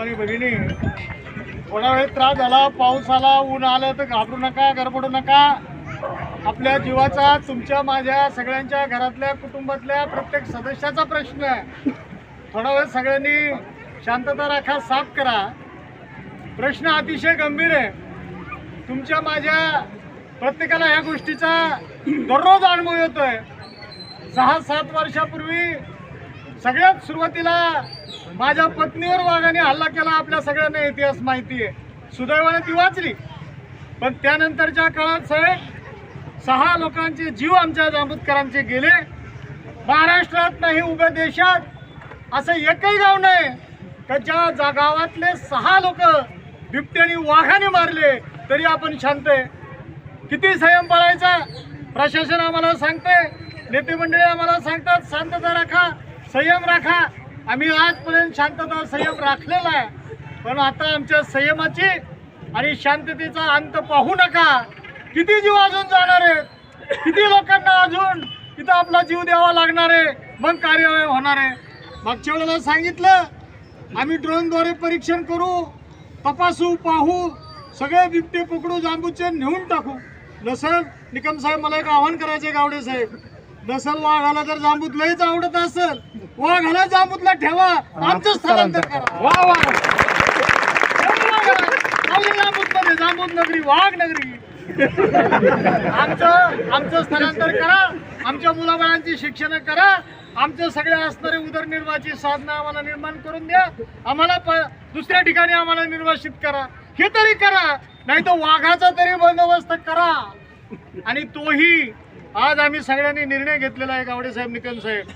आणि बहिणी थोडा वेळ त्रास झाला पाऊस आला ऊन आलं तर घाबरू नका गरबडू नका. आपल्या जीवाचा तुमच्या माझ्या सगळ्यांच्या घरातल्या कुटुंबातल्या प्रत्येक सदस्याचा प्रश्न आहे. थोडा वेळ सगळ्यांनी शांतता राखा साफ करा. प्रश्न अतिशय गंभीर आहे. तुमच्या माझ्या प्रत्येकाला ह्या गोष्टीचा दररोज अनुभव येतोय. सहा सात वर्षापूर्वी सगळ्यात सुरुवातीला माझ्या पत्नीवर वाघाने हल्ला केला आपल्या सगळ्यांना इतिहास माहिती आहे. सुदैवाने ती वाचली. पण त्यानंतरच्या काळात साहेब सहा लोकांचे जीव आमच्या जांबूतकरांचे गेले. महाराष्ट्रात नाही उभ्या देशात असं एकही गाव नाही का ज्या जा गावातले सहा लोक बिबट्याने वाघाने मारले तरी आपण शांत आहे. किती संयम पाळायचा प्रशासन आम्हाला सांगते नेते मंडळी आम्हाला सांगतात शांतता राखा. संयम राखा. आम्ही आजपर्यंत शांतता संयम राखलेला आहे. पण आता आमच्या संयमाची आणि शांततेचा अंत पाहू नका. किती जीव अजून जाणार आहेत? किती लोकांना अजून इथं आपला जीव द्यावा लागणार आहे? मग कार्यवाही होणार आहे. मागच्या वेळेला सांगितलं आम्ही ड्रोनद्वारे परीक्षण करू तपासू पाहू सगळे बिबटे पकडू जांबूचे नेऊन टाकू. नसल निकम साहेब मला एक आव्हान करायचे गावडे साहेब. नसल वाघाला जर जांबूत लयच आवडत असेल. वाघाला जांबूतला ठेवा. आमचं स्थलांतर करा. वा वा. जांबूत जांबूत नगरी वाघ नगरी आमचं आमचं स्थलांतर करा. आमच्या मुलाबाळांची शिक्षण करा. आमचं सगळे असणारे उदरनिर्वाहाची साधनं आम्हाला निर्माण करून द्या. आम्हाला दुसऱ्या ठिकाणी आम्हाला निर्वासित करा. हे तरी करा. नाही तर वाघाचा तरी बंदोबस्त करा. आणि तोही आज आम्ही सगळ्यांनी निर्णय घेतलेला आहे गावडे साहेब निकम साहेब.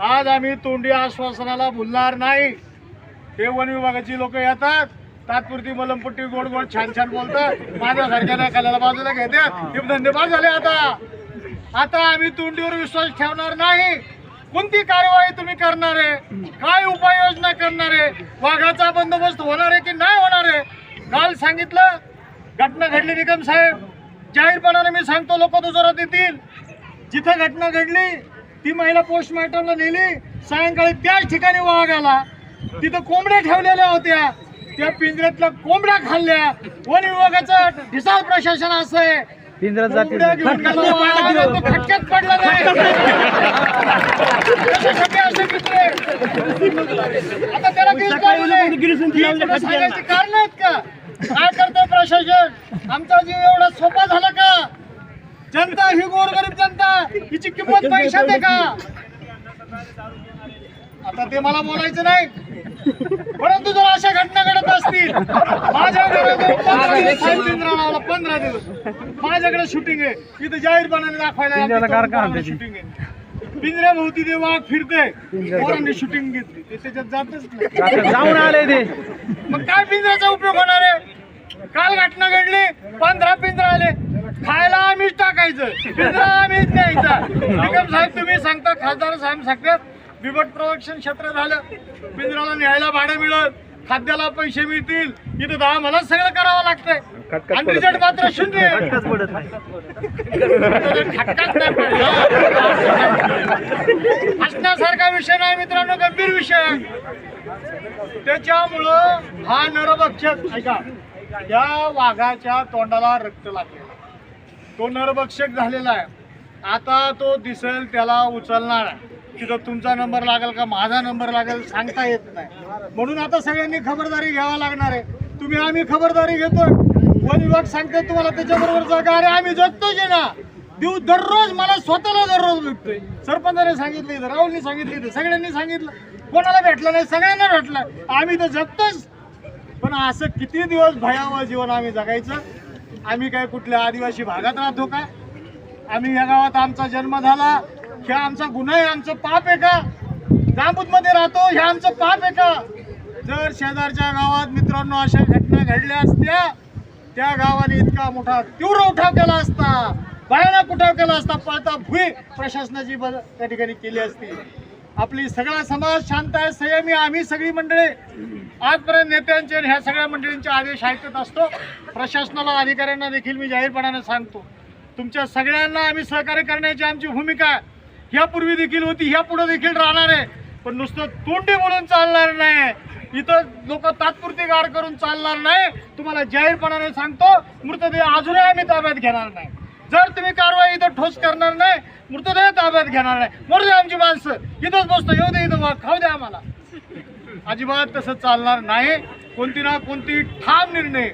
आज आम्ही तोंडी आश्वासनाला भुलणार नाही. हे वन विभागाची लोक येतात. तात्पुरती मलमपट्टी गोड गोड छान छान बोलतात. माझ्यासारख्या कल्याला बाजूला घेतात हे धंदेबाज झाले आता. आता आम्ही तोंडीवर विश्वास ठेवणार नाही. कोणती कार्यवाही तुम्ही करणार आहे? काय उपाययोजना करणार आहे? वाघाचा बंदोबस्त होणार आहे की नाही होणार आहे? काल सांगितलं घटना घडली निकम साहेब. जाहीरपणाने मी सांगतो लोक दुजोरात येतील. जिथं घटना घडली ती महिला पोस्टमॉर्टमला नेली. सायंकाळी त्याच ठिकाणी वाघ आला. तिथं कोंबड्या ठेवलेल्या होत्या. त्या पिंजऱ्यातल्या कोंबड्या खाल्ल्या. वन विभागाचं ढिसाळ प्रशासन असं आहे. खटक्यात पडला नाही. आता त्याला कारण आहेत का? काय करतंय प्रशासन? आमचा जीव एवढा सोपा झाला जनता ही गोरगरीब जनता. हिची किंमत पैशात आहे का? आता ते मला बोलायचं नाही. परंतु जर अशा घटना घडत असतील माझ्या घराजवळ पंधरा दिवस माझ्याकडे शूटिंग आहे. इथं जाहीरपणाने दाखवायला. शूटिंग आहे. पिंजऱ्याभोवती ते वाघ फिरते पोरांनी शूटिंग घेतली. ते त्याच्यात जातच नाही. आता जाऊन आले ते. मग काय पिंजऱ्याचा उपयोग होणार आहे? काल घटना घडली पंधरा पिंजरा आले. खायला आम्हीच टाकायचं. पिंजरा आम्हीच न्यायचा. निकम साहेब तुम्ही सांगता खासदार साहेब सांगतात बिबट प्रवक्षण क्षेत्र झालं. पिंजराला न्यायला भाडं मिळत खाद्याला पैसे मिळतील. इथं दहा मला सगळं करावं लागतंय. खटखट आणि रिझल्ट मात्र शून्य. हसण्यासारखा विषय नाही मित्रांनो गंभीर विषय. त्याच्यामुळं हा नरभक्षक ऐका त्या वाघाच्या तोंडाला रक्त लागले. तो नरभक्षक झालेला आहे. आता तो दिसेल त्याला उचलणार आहे. तिथं तुमचा नंबर लागेल का माझा नंबर लागेल सांगता येत नाही. म्हणून आता सगळ्यांनी खबरदारी घ्यावा लागणार आहे. तुम्ही आम्ही खबरदारी घेतोय. वन विभाग सांगते तुम्हाला त्याच्याबरोबर जागा अरे आम्ही जगतोय आहे ना? देऊ दररोज मला स्वतःला दररोज भेटतोय. सरपंचाने सांगितलं इथं राहुलनी सांगितलं इथं सगळ्यांनी सांगितलं. कोणाला भेटलं नाही सगळ्यांना भेटलं. आम्ही तर जगतोच. पण असं किती दिवस भयावह जीवन आम्ही जगायचं? आम्ही काय कुठल्या आदिवासी भागात राहतो का? आम्ही या गावात आमचा जन्म झाला. हे आमचा गुन्हा आहे आमचं पाप आहे का? मध्ये राहतो हे आमचं पाप आहे का? जर शेजारच्या गावात मित्रांनो अशा घटना घडल्या असत्या त्या गावाने इतका मोठा तीव्र उठाव केला असता भयानक उठाव केला असता पळता भुई प्रशासनाची बद- त्या ठिकाणी केली असती. आपली सगळा समाज शांत आहे संयमी आम्ही सगळी मंडळी आजपर्यंत नेत्यांचे ह्या सगळ्या मंडळींचे आदेश ऐकत असतो. प्रशासनाला अधिकाऱ्यांना देखील मी जाहीरपणाने सांगतो. तुमच्या सगळ्यांना आम्ही सहकार्य करण्याची आमची भूमिका आहे ह्यापूर्वी देखील होती ह्या पुढे देखील राहणार आहे. पण नुसतं तोंडी बोलून चालणार नाही. इथं लोक तात्पुरती गाड करून चालणार नाही. तुम्हाला जाहीरपणाने सांगतो मृतदेह अजूनही आम्ही ताब्यात घेणार नाही. जर तुम्ही कारवाई इथं ठोस करणार नाही मृतदेह ताब्यात घेणार नाही. मरू द्या आमची माणसं. इथंच बसतो येऊ दे इथं वा- खाऊ द्या आम्हाला. अजिबात तसं चालणार नाही. कोणती ना कोणती ठाम निर्णय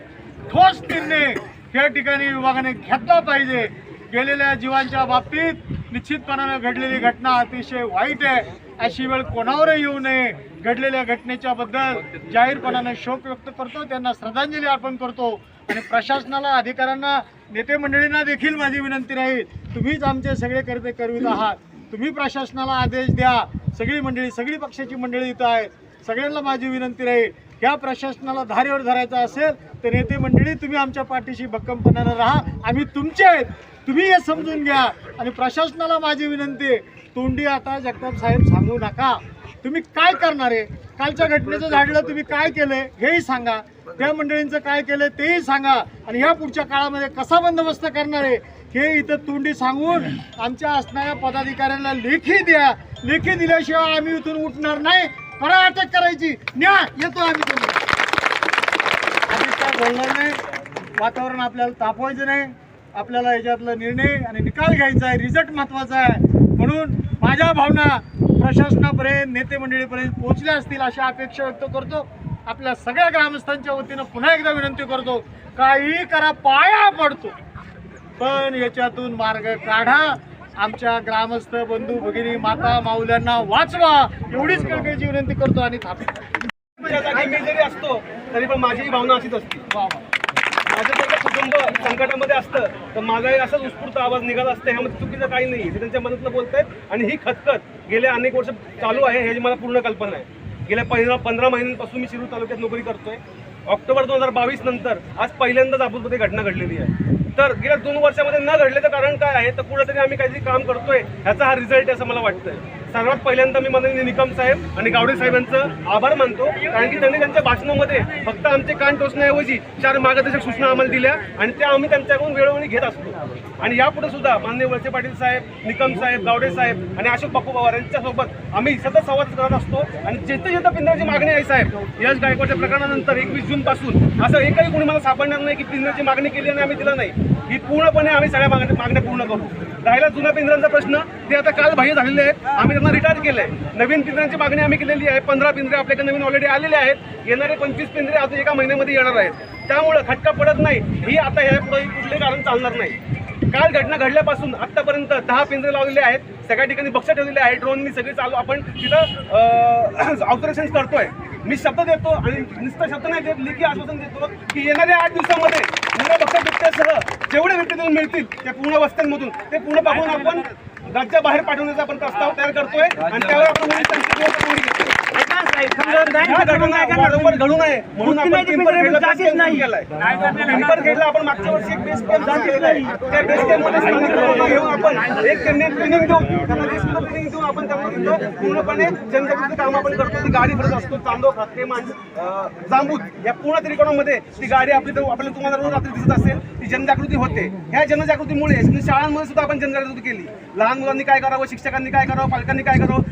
ठोस निर्णय या ठिकाणी विभागाने घेतला पाहिजे. गेलेल्या जीवांच्या बाबतीत निश्चितपणानं घडलेली घटना अतिशय वाईट आहे. अशी वेळ कोणावर येऊ नये. घडलेल्या घटनेच्या बद्दल जाहीरपणाने शोक व्यक्त करतो. त्यांना श्रद्धांजली अर्पण करतो. आणि प्रशासनाला अधिकाऱ्यांना नेते मंडळींना देखील माझी विनंती राहील. तुम्हीच आमचे सगळे कर्ते करवित आहात. तुम्ही प्रशासनाला आदेश द्या. सगळी मंडळी सगळी पक्षाची मंडळी इथं आहेत. सगळ्यांना माझी विनंती राहील. या प्रशासनाला धारेवर धरायचं असेल तर नेते मंडळी तुम्ही आमच्या पाठीशी भक्कमपणानं राहा. आम्ही तुमचे आहेत. तुम्ही हे समजून घ्या. आणि प्रशासनाला माझी विनंती आहे. तोंडी आता जगताप साहेब सांगू नका. तुम्ही काय करणार आहे? कालच्या घटनेचं झाडलं तुम्ही काय केलंय? हेही सांगा. त्या मंडळींचं काय केलंय तेही सांगा. आणि ह्या पुढच्या काळामध्ये कसा बंदोबस्त करणार आहे हे इथं तोंडी सांगून आमच्या असणाऱ्या पदाधिकाऱ्यांना लेखी द्या. लेखी दिल्याशिवाय आम्ही इथून उठणार नाही. परत अटक करायची. न्या येतो आम्ही तुम्ही आम्ही काय बोलणार नाही? वातावरण आपल्याला तापवायचं नाही. आपल्याला याच्यातला निर्णय आणि निकाल घ्यायचा आहे. रिझल्ट महत्त्वाचा आहे. म्हणून माझ्या भावना प्रशासनापर्यंत नेते मंडळीपर्यंत पोहोचल्या असतील अशा अपेक्षा व्यक्त करतो. आपल्या सगळ्या ग्रामस्थांच्या वतीनं पुन्हा एकदा विनंती करतो काही करा पाया पडतो. पण याच्यातून मार्ग काढा. आमच्या ग्रामस्थ बंधू भगिनी माता माऊल्यांना वाचवा. एवढीच कळकळीची विनंती करतो आणि थांबतो जरी असतो तरी पण माझी भावना अशीच असते. माझं कुटुंब संकटामध्ये असतं तर माझाही असाच उत्स्फूर्त आवाज निघाला असतं. ह्यामध्ये चुकीचं काही नाही ते त्यांच्या मनातलं बोलतायत आणि ही खतखत गेल्या अनेक वर्ष चालू आहे ह्याची मला पूर्ण कल्पना आहे. गेल्या पंधरा पंधरा महिन्यांपासून मी शिरूर तालुक्यात नोकरी करतोय. ऑक्टोबर दोन हजार बावीस नंतर आज पहिल्यांदाच अबुलमध्ये घटना घडलेली आहे. तर गेल्या दोन वर्षामध्ये न घडल्याचं कारण काय आहे? तर कुठेतरी आम्ही काहीतरी काम करतोय ह्याचा हा रिझल्ट आहे असं मला वाटतंय. सर्वात पहिल्यांदा मी माननीय निकम साहेब आणि गावडे साहेबांचं आभार मानतो. कारण की त्यांनी त्यांच्या भाषणामध्ये फक्त आमचे कान टोचण्याऐवजी चार मार्गदर्शक सूचना आम्हाला दिल्या आणि त्या आम्ही त्यांच्याकडून वेळोवेळी घेत असतो. आणि यापुढे सुद्धा माननीय वळसे पाटील साहेब निकम साहेब गावडे साहेब आणि अशोक बापू पवार यांच्यासोबत आम्ही सतत संवाद करत असतो. आणि जिथे जिथं पिंजराची मागणी आहे साहेब यश गायकवाडच्या प्रकरणानंतर एकवीस जून पासून असं एकही कोणी मला सापडणार नाही की पिंजराची मागणी केली आणि आम्ही दिला नाही. ही पूर्णपणे आम्ही सगळ्या मागण्या मागण्या पूर्ण करू. राहिला जुन्या पिंजरांचा प्रश्न ते आता काल बाह्य झालेले आहेत. आम्ही त्यांना रिटायर आहे नवीन पिंजऱ्यांची मागणी आम्ही केलेली आहे. पंधरा पिंजरे आपल्याकडे नवीन ऑलरेडी आलेले आहेत. येणारे पंचवीस पिंजरे आता एका महिन्यामध्ये येणार आहेत. त्यामुळं खटका पडत नाही. ही आता ह्या पुढे कुठले कारण चालणार नाही. काल घटना घडल्यापासून आत्तापर्यंत दहा पिंजरे लावलेले आहेत. सगळ्या ठिकाणी बक्ष ठेवलेले आहे ड्रोननी सगळे चालू आपण तिथं ऑपरेशन करतोय. मी शब्द देतो आणि नुसतं शब्द नाही देत लिखी आश्वासन देतो की येणाऱ्या आठ दिवसामध्ये पूर्ण बक्ष बिबट्यासह जेवढे व्यक्ती तुम्ही मिळतील त्या पूर्ण वस्त्यांमधून ते पूर्ण पाहून आपण राज्याबाहेर पाठवण्याचा आपण प्रस्ताव तयार करतोय. आणि त्यावर आपण म्हणून आपण आपण मागच्या वर्षी एक कॅम्प स्थानिक लोकांना घेऊन आपण. एक त्यांनी ट्रेनिंग त्यांना रिस्क ट्रेनिंग देऊन आपण त्यांना तिथं पूर्णपणे जनजागृती काम आपण करतो. ती गाडी फिरत असतो चांदो खाते मान जांबूत या पूर्ण त्रिकोणामध्ये ती गाडी आपली आपल्याला तुम्हाला रोज रात्री दिसत असेल. ती जनजागृती होते. ह्या जनजागृतीमुळे शाळांमध्ये सुद्धा आपण जनजागृती केली. लहान मुलांनी काय करावं शिक्षकांनी काय करावं पालकांनी काय करावं?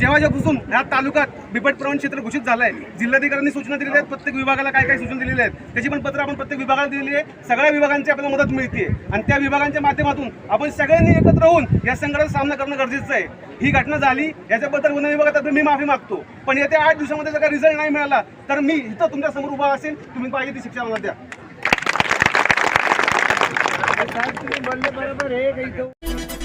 जेव्हा जेव्हापासून ह्या तालुक्यात बिबट प्रवण क्षेत्र घोषित झालं आहे जिल्हाधिकाऱ्यांनी सूचना दिलेल्या आहेत प्रत्येक विभागाला काय काय सूचना दिलेल्या आहेत त्याची पण पत्र आपण प्रत्येक विभागाला दिलेली आहे. सगळ्या विभागांची आपल्याला मदत मिळते आणि त्या विभागांच्या माध्यमातून आपण सगळ्यांनी एकत्र होऊन या संकटाचा सामना करणं गरजेचं आहे. ही घटना झाली याच्याबद्दल वन विभागातर्फे मी माफी मागतो. पण येत्या आठ दिवसामध्ये जर का रिझल्ट नाही मिळाला तर मी इथं तुमच्यासमोर उभा असेल तुम्ही पाहिजे ती शिक्षा मला द्या. बरोबर काही